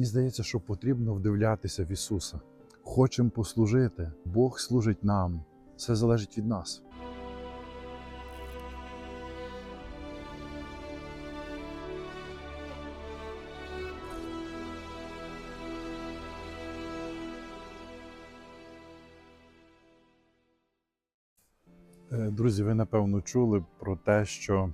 Мені здається, що потрібно вдивлятися в Ісуса. Хочемо послужити. Бог служить нам. Все залежить від нас. Е, Друзі, ви напевно чули про те, що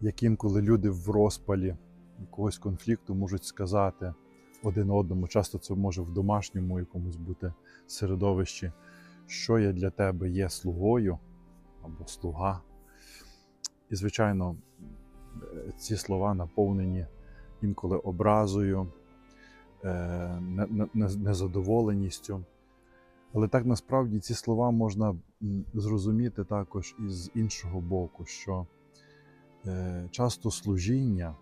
як інколи люди в розпалі якогось конфлікту можуть сказати один одному, часто це може в домашньому якомусь бути середовищі, що я для тебе є слугою або слуга. І, звичайно, ці слова наповнені інколи образою, е, не- не- не- незадоволеністю. Але так насправді ці слова можна зрозуміти також із іншого боку, що е, часто служіння,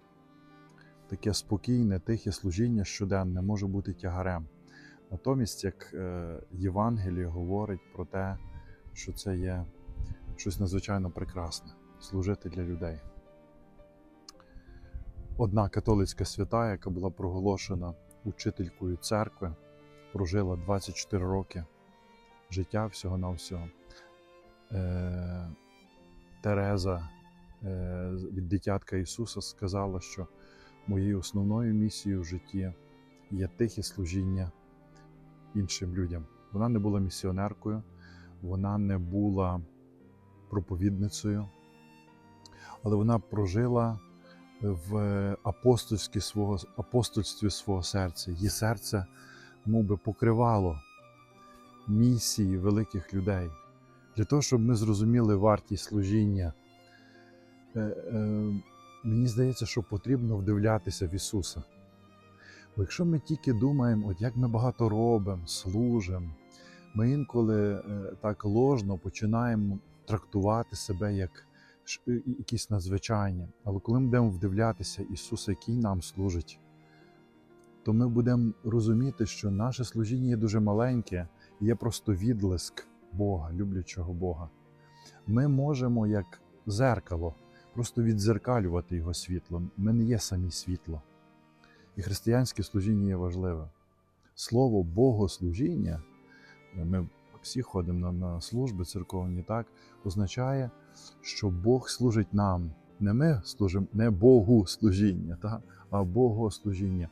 таке спокійне, тихе служіння щоденне може бути тягарем. Натомість, як е, Євангеліє говорить про те, що це є щось надзвичайно прекрасне служити для людей. Одна католицька свята, яка була проголошена учителькою церкви, прожила 24 роки життя всього на всього. Е, Тереза е, від дитятка Ісуса сказала, що моєю основною місією в житті є тихе служіння іншим людям. Вона не була місіонеркою, вона не була проповідницею, але вона прожила в апостольстві свого, апостольстві свого серця. Її серце мов би, покривало місії великих людей. Для того, щоб ми зрозуміли вартість служіння, е, е, мені здається, що потрібно вдивлятися в Ісуса. Бо якщо ми тільки думаємо, от як ми багато робимо, служимо, ми інколи е, так ложно починаємо трактувати себе як якісь надзвичайні. Але коли ми будемо вдивлятися Ісуса, який нам служить, то ми будемо розуміти, що наше служіння є дуже маленьке, є просто відлиск Бога, люблячого Бога. Ми можемо, як зеркало, просто відзеркалювати Його світло. Ми не є самі світло. І християнське служіння є важливе. Слово Богослужіння, ми всі ходимо на, на служби церковні, так, означає, що Бог служить нам. Не ми служимо, не Богу служіння, так, а Богослужіння.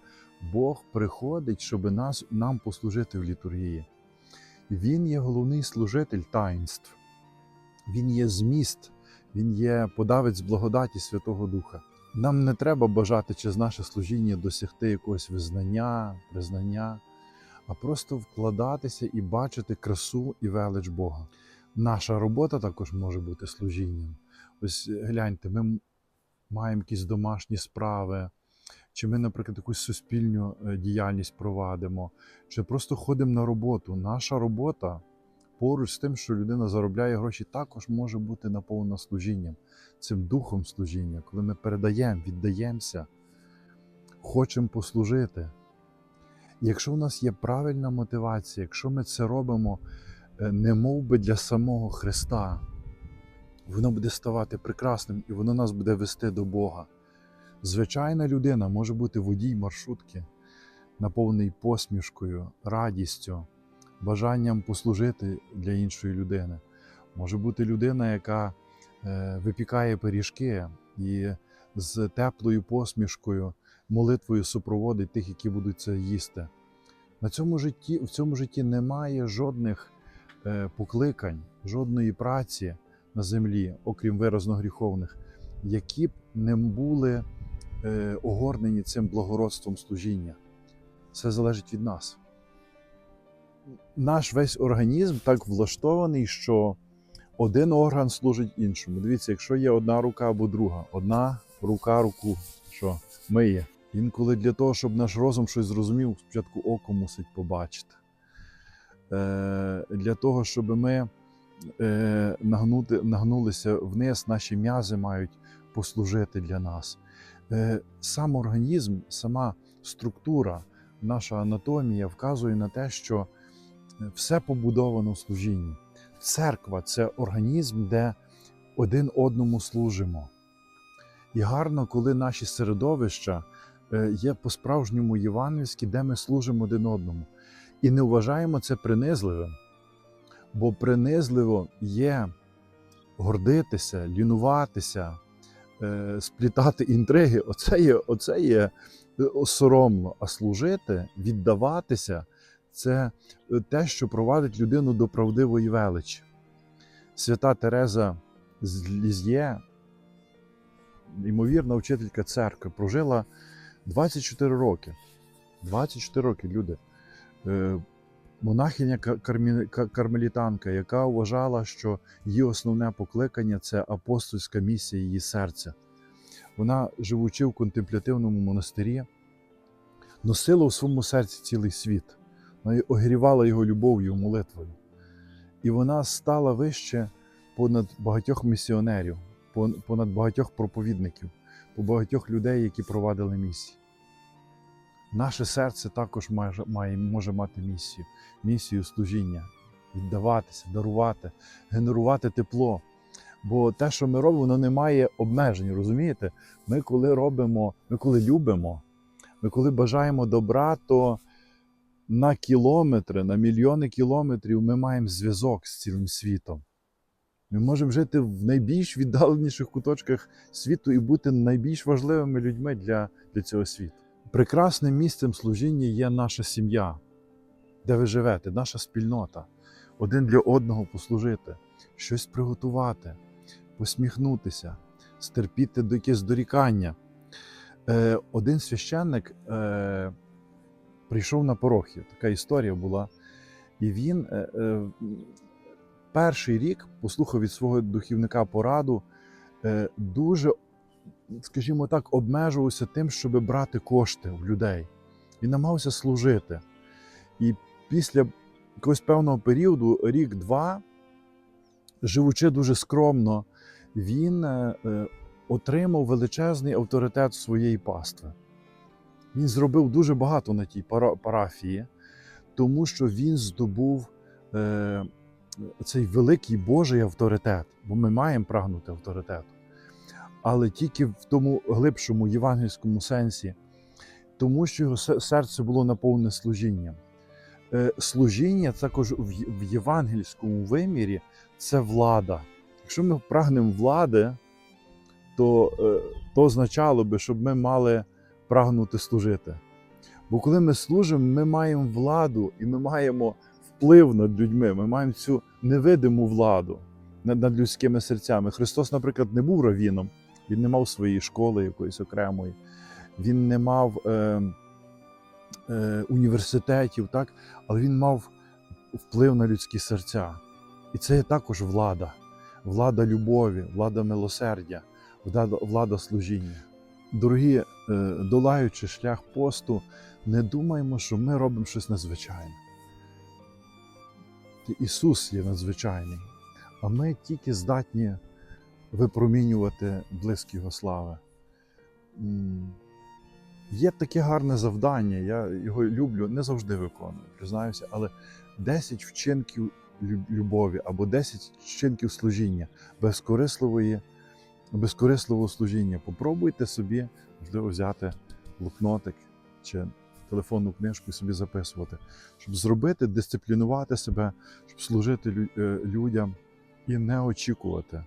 Бог приходить, щоб нас, нам послужити в літургії. Він є головний служитель таїнств. Він є зміст, він є подавець благодаті Святого Духа. Нам не треба бажати через наше служіння досягти якогось визнання, признання, а просто вкладатися і бачити красу і велич Бога. Наша робота також може бути служінням. Ось гляньте, ми маємо якісь домашні справи, чи ми, наприклад, якусь суспільну е, діяльність провадимо, чи просто ходимо на роботу. Наша робота поруч з тим, що людина заробляє гроші, також може бути наповнена служінням, цим духом служіння, коли ми передаємо, віддаємося, хочемо послужити. Якщо у нас є правильна мотивація, якщо ми це робимо е, не мов би для самого Христа, воно буде ставати прекрасним і воно нас буде вести до Бога. Звичайна людина може бути водій маршрутки, наповнений посмішкою, радістю, бажанням послужити для іншої людини. Може бути людина, яка е, випікає пиріжки і з теплою посмішкою, молитвою супроводить тих, які будуть це їсти. На цьому житті, в цьому житті немає жодних е, покликань, жодної праці на землі, окрім виразно гріховних, які б не були е, огорнені цим благородством служіння. Все залежить від нас. Наш весь організм так влаштований, що один орган служить іншому. Дивіться, якщо є одна рука або друга, одна рука руку, що миє. Інколи для того, щоб наш розум щось зрозумів, спочатку око мусить побачити. Е, для того, щоб ми е, нагнути, нагнулися вниз, наші м'язи мають послужити для нас. Е, сам організм, сама структура, наша анатомія вказує на те, що все побудовано в служінні. Церква це організм, де один одному служимо. І гарно, коли наші середовища е, є по-справжньому євангельські, де ми служимо один одному. І не вважаємо це принизливим. Бо принизливо є гордитися, лінуватися, е, сплітати інтриги. Оце є, оце є е, соромно. А служити, віддаватися це е, те, що провадить людину до правдивої величі. Свята Тереза з Ліз'є, ймовірна вчителька церкви, прожила 24 роки. 24 роки, люди. Е, Монахиня кармелітанка, яка вважала, що її основне покликання це апостольська місія її серця. Вона, живучи в контемплятивному монастирі, носила у своєму серці цілий світ. Вона огрівала його любов'ю, молитвою. І вона стала вище понад багатьох місіонерів, понад багатьох проповідників, по багатьох людей, які провадили місії. Наше серце також має, може мати місію, місію служіння, віддаватися, дарувати, генерувати тепло. Бо те, що ми робимо, воно не має обмежень, розумієте? Ми коли робимо, ми коли любимо, ми коли бажаємо добра, то на кілометри, на мільйони кілометрів ми маємо зв'язок з цілим світом. Ми можемо жити в найбільш віддаленіших куточках світу і бути найбільш важливими людьми для, для цього світу. Прекрасним місцем служіння є наша сім'я, де ви живете, наша спільнота. Один для одного послужити, щось приготувати, посміхнутися, стерпіти до якесь дорікання. Е, один священник е, прийшов на порохи, така історія була. І він е, е, перший рік послухав від свого духівника пораду, е, дуже, скажімо так, обмежувався тим, щоб брати кошти в людей. Він намагався служити. І після якогось певного періоду, рік-два, живучи дуже скромно, він отримав величезний авторитет своєї пастви. Він зробив дуже багато на тій парафії, тому що він здобув е, цей великий Божий авторитет, бо ми маємо прагнути авторитету. Але тільки в тому глибшому євангельському сенсі, тому що його серце було наповнене служінням. Е, Служіння також в євангельському вимірі це влада. Якщо ми прагнемо влади, то, е, то означало би, щоб ми мали прагнути служити. Бо коли ми служимо, ми маємо владу і ми маємо вплив над людьми, ми маємо цю невидиму владу над, над людськими серцями. Христос, наприклад, не був равіном, він не мав своєї школи якоїсь окремої, він не мав е, е, університетів, так? але він мав вплив на людські серця. І це є також влада, влада любові, влада милосердя, влада, влада служіння. Дорогі, е, долаючи шлях посту, не думаємо, що ми робимо щось надзвичайне. Ісус є надзвичайний, а ми тільки здатні випромінювати блиск Його слави. Є таке гарне завдання, я його люблю, не завжди виконую, признаюся, але 10 вчинків любові або 10 вчинків служіння, безкорисливої, безкорисливого служіння. Попробуйте собі, можливо, взяти блокнотик чи телефонну книжку і собі записувати, щоб зробити, дисциплінувати себе, щоб служити е, людям і не очікувати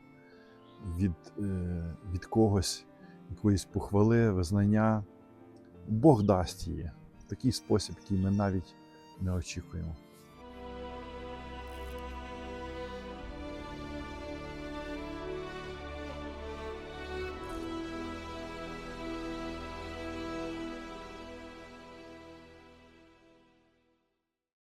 від, е, від когось якоїсь похвали, визнання. Бог дасть її в такий спосіб, який ми навіть не очікуємо.